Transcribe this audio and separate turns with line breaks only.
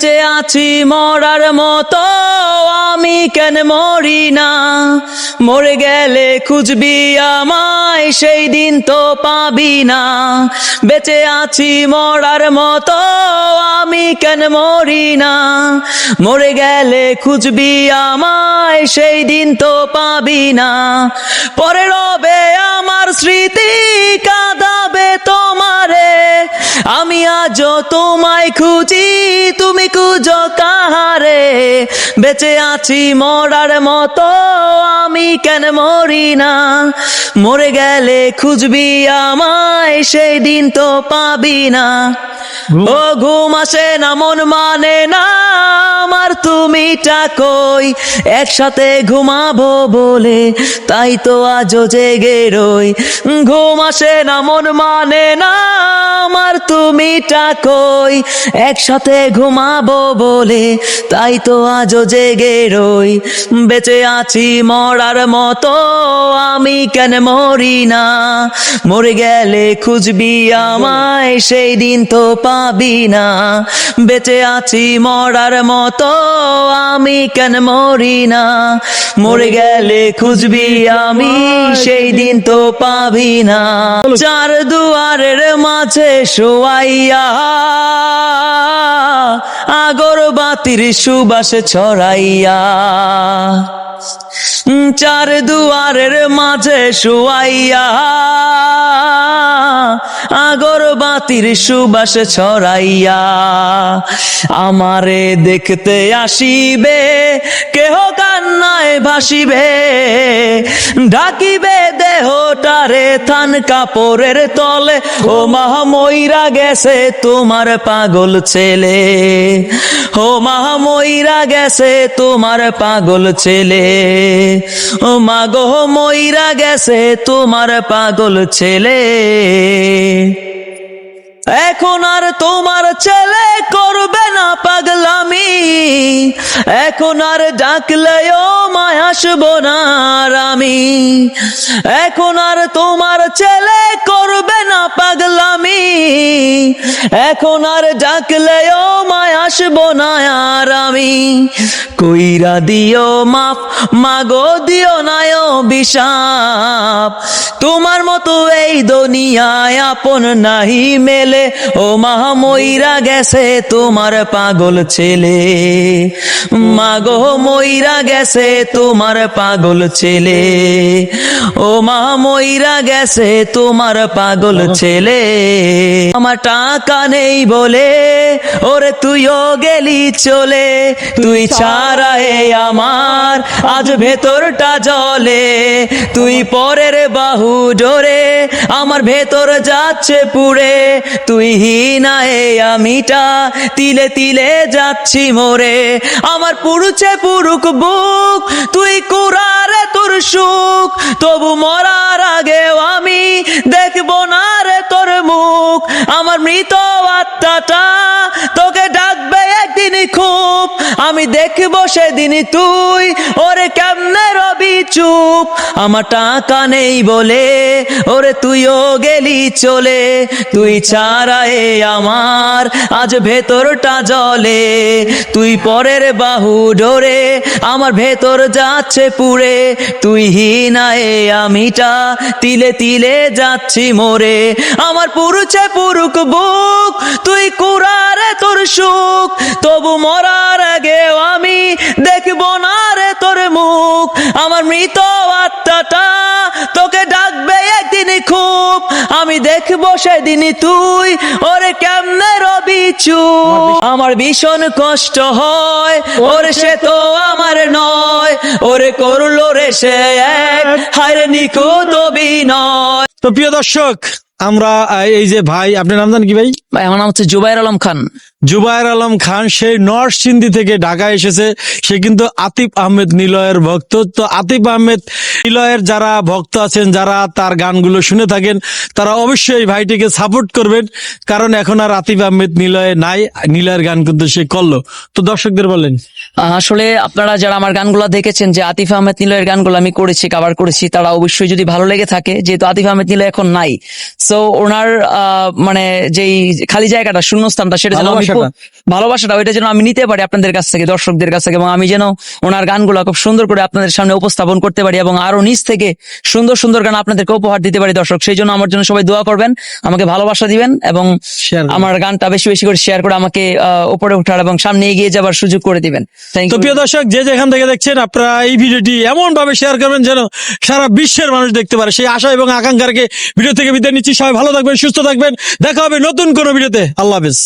বেঁচে আছি মরার মতো, আমি কেন মরি না? মরে গেলে খুঁজবি আমায়, সেই দিন তো পাবি না। বেঁচে আছি মরার মতো, আমি কেন মরি না? মরে গেলে খুঁজবি আমায়, সেই দিন তো পাবি না। পরে রবে আমার স্মৃতি, কাঁদাবে তোমারে। আমি আজ তোমায় খুঁজি, তুমি খুঁজো কাহারে? বেঁচে আছি মরার মতো, আমি কেন মরি না? মরে গেলে খুঁজবি আমায়, সেই দিন তো পাবি না। ও, ঘুম আসে না, মন মানে না, আমার তুমি কই? একসাথে ঘুমাবো বলে, তাই তো আজও জেগে রই। ঘুম আসে না, মন মানে না, আমার তুমি কই? একসাথে ঘুমাবো বলে, তাই তো আজও জেগে রই। বেঁচে আছি মরার মতো, আমি কেন মরি না? মরে গেলে খুঁজবি আমায়, সেই দিন তো পাবি না। বেঁচে আছি মরার মতো, আমি কেন মরি না? মরে গেলে খুঁজবি আমি, সেই দিন তো পাবি না। চার দুয়ারের মাঝে শোয়াইয়া আগর বাতির সুবাস ছড়াইয়া। চার দুয়ারের মাঝে শুয়াইয়া আগর বাতির সুবাস ছড়াইয়া আমারে দেখতে আসিবে, কেহ কান্নায় ভাসিবে ঢাকিবে দেহটারে থান কাপড়ের তলে, ও ময়রা গেছে তোমার পাগল ছেলে, ও ময়রা গেছে তোমার পাগল ছেলে। ও মাগো ময়রা গেছে তোমার পাগল ছেলে। এখন আর তোমার ছেলে করবে না পাগলামি। এখন আর ডাকলেও মায় আসব না আমি। এখন আর তোমার ছেলে করবে না পাগলামি। এখন আর ডাকলেও মায় আসব না আর আমি। কইরা দিও মাপ মাগো দিও নায় বিষাপ তোমার মতো এই দুনিয়ায় আপন নাহি মেলে। ও ময়রা গেছে তোমার পাগল ছেলে। মাগো ময়রা গেছে তোমার পাগল ছেলে। ও মা ময়রা গেছে তোমার পাগল ছেলে। আমার টাকা নেই বলে, ওরে তুইও গেলি চলে। তুই ছাড়া এ আমার, আজ ভেতরটা জলে। তুই পরের বাহু ডোরে, আমার ভেতর যাচ্ছে পুড়ে। তুই হিনা এ আমিটা, তিলে তিলে যাচ্ছি মোরে। আমার পুরুছে পুরুক বুক, তুই কুরারে তোর সুখ, তবু মরার আগেও আমি দেখব না রে তোর মুখ। আমার মৃত আত্মাটা খুব আমি দেখব সেদিন তুই, ওরে কেমনে রবি চুপ? আমার টাকা নেই বলে, ওরে তুইও গেলি চলে। তুই ছাড়া এ আমার, আজ ভেতরটা জলে। তুই পরের বাহু ডোরে, আমার ভেতর যাচ্ছে পুড়ে। তুই হিনা এ আমিটা, তিলে তিলে যাচ্ছি মোরে। আমার পুরুছে পুরুক বুক তুই কুরারে তোর সুখ, তবু মরার আগেও আমি দেখব না রে তোর মুখ। আমার মৃত আত্মাটা তোকে ডাকবে একদিন খুব, আমি দেখব সেদিন তুই, ওরে কেমনে রবি আমার ভীষণ কষ্ট হয়, ওরে সে তো আমার নয়, ওরে করল রে সে এক হায়রে নিখুঁত অভিনয়।
তো প্রিয় দর্শক আমরা এই যে ভাই, আপনার নাম জান কি ভাই?
ভাই, আমার নাম হচ্ছে জুবাইর আলম খান।
জুবায়ের আলম খান সেই নর্থ সিন্ধি থেকে ঢাকায় এসেছে। সে কিন্তু আতিফ আহমেদ নিলয়ের ভক্ত। তো আতিফ আহমেদ নিলয়ের যারা ভক্ত আছেন যারা তার গানগুলো শুনে থাকেন তারা অবশ্যই ভাইটিকে সাপোর্ট করবেন। কারণ এখন আর আতিফ আহমেদ নিলয়ে নাই নিলয়ের গান কিন্তু সে করল। তো দর্শকদের বলেন।
আসলে আপনারা যারা আমার গানগুলো দেখেছেন যে আতিফ আহমেদ নিলয়ের গানগুলো আমি করেছি কভার করেছি তারা অবশ্যই যদি ভালো লেগে থাকে যেহেতু আতিফ আহমেদ নিলয় এখন নাই। সো ওনার আহ, মানে যেই খালি জায়গাটা শূন্যস্থানটা সেটা
ভালোবাসাটা
ভালোবাসাটা ওইটা যেন আমি নিতে পারি আপনাদের কাছ থেকে দর্শকদের কাছ থেকে এবং আমি যেন ওনার গানগুলো খুব সুন্দর করে আপনাদের সামনে উপস্থাপন করতে পারি এবং আরও নিচ থেকে সুন্দর সুন্দর গান আপনাদেরকে উপহার দিতে পারি দর্শক। সেই জন্য আমার জন্য সবাই দোয়া করবেন আমাকে ভালোবাসা দিবেন এবং আমার গানটা বেশি বেশি করে শেয়ার করে আমাকে আহ, উপরে ওঠার এবং সামনে এগিয়ে যাবার সুযোগ করে দিবেন।
তো প্রিয় দর্শক যে যেখান থেকে দেখছেন আপনারা এই ভিডিওটি এমন ভাবে শেয়ার করবেন যেন সারা বিশ্বের মানুষ দেখতে পারে। সেই আশা এবং আকাঙ্ক্ষাকে ভিডিও থেকে বিদায় নিচ্ছি। সবাই ভালো থাকবেন সুস্থ থাকবেন। দেখা হবে নতুন কোনো ভিডিওতে। আল্লাহ হাফেজ।